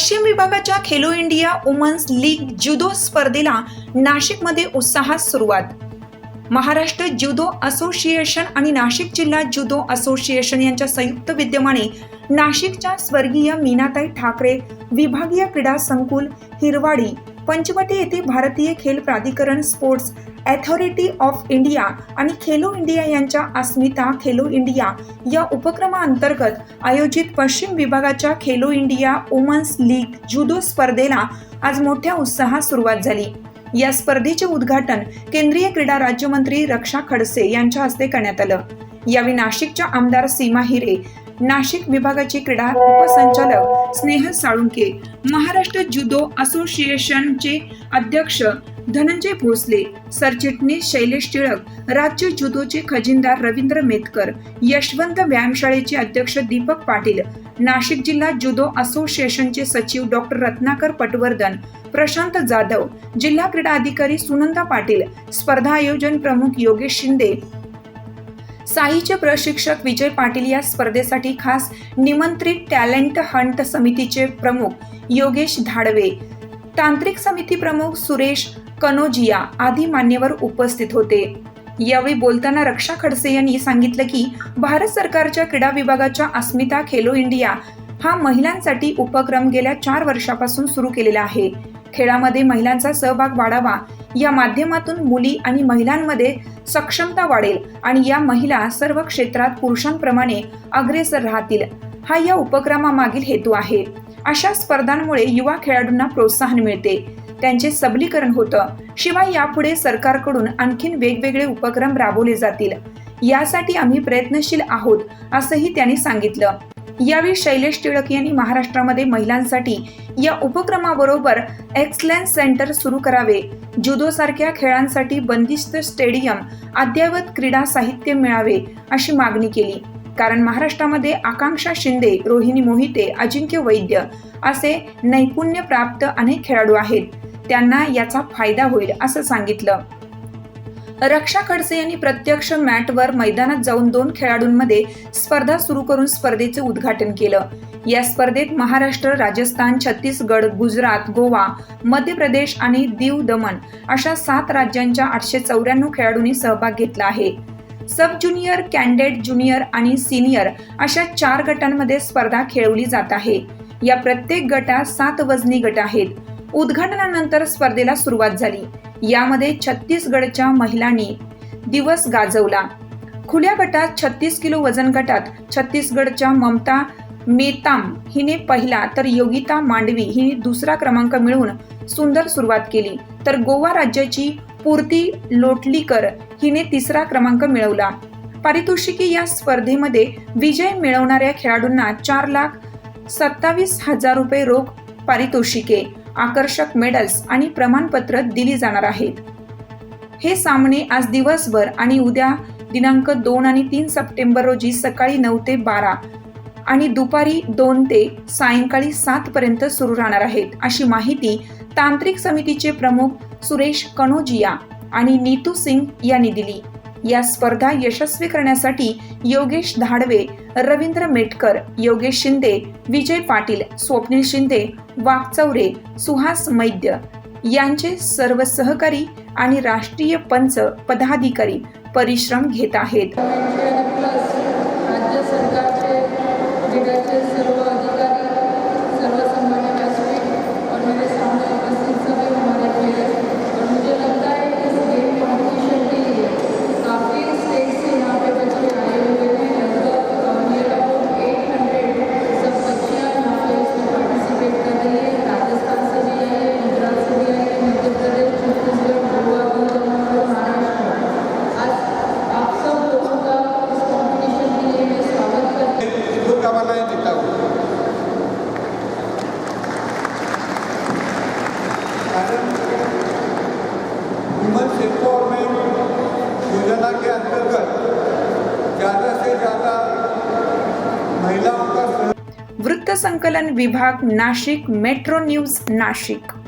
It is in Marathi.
पश्चिम विभागाच्या Khelo India women's league judo स्पर्धेला नाशिकमध्ये उत्साहात सुरुवात. महाराष्ट्र ज्युदो असोसिएशन आणि नाशिक जिल्हा ज्युदो असोसिएशन यांच्या संयुक्त विद्यमाने नाशिकच्या स्वर्गीय मीनाताई ठाकरे विभागीय क्रीडा संकुल हिरवाडी पंचवटी येथे भारतीय खेल प्राधिकरण स्पोर्ट्स अथॉरिटी ऑफ इंडिया आणि खेलो इंडिया यांच्या अस्मिता खेलो इंडिया या उपक्रमाअंतर्गत आयोजित पश्चिम विभागाच्या Khelo India women's league judo स्पर्धेला आज मोठ्या उत्साहात सुरुवात झाली. या स्पर्धेचे उद्घाटन केंद्रीय क्रीडा राज्यमंत्री रक्षा खडसे यांच्या हस्ते करण्यात आलं. यावेळी नाशिकच्या आमदार सीमा हिरे नाशिक विभागाचे क्रीडा उपसंचालक स्नेहल साळुंके महाराष्ट्र जुदो असोसिएशनचे अध्यक्ष धनंजय भोसले सरचिटणीस शैलेश टिळक राज्य जुदोचे खजिनदार रवींद्र मेतकर यशवंत व्यायामशाळेचे अध्यक्ष दीपक पाटील नाशिक जिल्हा जुदो असोसिएशनचे सचिव डॉक्टर रत्नाकर पटवर्धन प्रशांत जाधव जिल्हा क्रीडा अधिकारी सुनंदा पाटील स्पर्धा आयोजन प्रमुख योगेश शिंदे साईचे प्रशिक्षक विजय पाटील या स्पर्धेसाठी खास निमंत्रित टॅलेंट हंट समितीचे प्रमुख योगेश धाडवे तांत्रिक समिती प्रमुख सुरेश कनोजिया आदी मान्यवर उपस्थित होते. यावेळी बोलताना रक्षा खडसे यांनी सांगितलं की भारत सरकारच्या क्रीडा विभागाच्या अस्मिता खेलो इंडिया हा महिलांसाठी उपक्रम गेल्या चार वर्षापासून सुरू केलेला आहे. खेळामध्ये महिलांचा सहभाग वाढावा या माध्यमातून मुली आणि महिलांमध्ये सक्षमता वाढेल आणि या महिला सर्व क्षेत्रात पुरुषांप्रमाणे अग्रेसर राहतील. हा या उपक्रमामागील हेतू आहे. अशा स्पर्धांमुळे युवा खेळाडूंना प्रोत्साहन मिळते. त्यांचे सबलीकरण होतं. शिवाय यापुढे सरकारकडून आणखीन वेगवेगळे उपक्रम राबवले जातील. यासाठी आम्ही प्रयत्नशील आहोत असंही त्यांनी सांगितलं. यावेळी शैलेश टिळक यांनी महाराष्ट्रामध्ये महिलांसाठी या उपक्रमाबरोबर एक्सलन्स सेंटर सुरू करावे. जुदो सारख्या खेळांसाठी बंदिस्त स्टेडियम अद्ययावत क्रीडा साहित्य मिळावे अशी मागणी केली. कारण महाराष्ट्रामध्ये आकांक्षा शिंदे रोहिणी मोहिते अजिंक्य वैद्य असे नैपुण्य प्राप्त अनेक खेळाडू आहेत. त्यांना याचा फायदा होईल असं सांगितलं. रक्षा खडसे यांनी प्रत्यक्ष मॅटवर मैदानात जाऊन दोन खेळाडूंमध्ये स्पर्धा सुरू करून स्पर्धेचे उद्घाटन केलं. या स्पर्धेत महाराष्ट्र राजस्थान छत्तीसगड गुजरात गोवा मध्य प्रदेश आणि दीव दमन अशा सात राज्यांच्या आठशे चौऱ्याण्णव खेळाडूंनी सहभाग घेतला आहे. सब ज्युनियर कॅन्डेट ज्युनियर आणि सिनियर अशा चार गटांमध्ये स्पर्धा खेळवली जात आहे. या प्रत्येक गटात सात वजनी गट आहेत. उद्घाटनानंतर स्पर्धेला सुरुवात झाली. यामध्ये छत्तीसगडच्या महिलांनी दिवस गाजवला. खुल्या गटात छत्तीस किलो वजन गटात छत्तीसगडच्या ममता मेताम हिने पहिला तर योगिता मांडवी हिने दुसरा क्रमांक मिळवून सुंदर सुरुवात केली. तर गोवा राज्याची पूर्ती लोटलीकर हिने तिसरा क्रमांक मिळवला. पारितोषिके या स्पर्धेमध्ये विजय मिळवणाऱ्या खेळाडूंना चार लाख सत्तावीस हजार रुपये रोख पारितोषिके. आकर्षक मेडल्स आणि प्रमाणपत्र दिली जाणार आहेत. हे सामने आज दिवसभर आणि उद्या दिनांक दोन आणि तीन सप्टेंबर रोजी सकाळी नऊ ते बारा आणि दुपारी दोन ते सायंकाळी सात पर्यंत सुरू राहणार आहेत अशी माहिती तांत्रिक समितीचे प्रमुख सुरेश कनोजिया आणि नीतू सिंग यांनी दिली. या स्पर्धा यशस्वी करण्यासाठी योगेश धाडवे रवींद्र मेटकर योगेश शिंदे विजय पाटील स्वप्नील शिंदे वाकचौरे सुहास मैद्य यांचे सर्व सहकारी आणि राष्ट्रीय पंच पदाधिकारी परिश्रम घेत आहेत. संकलन विभाग नाशिक मेट्रो न्यूज नाशिक.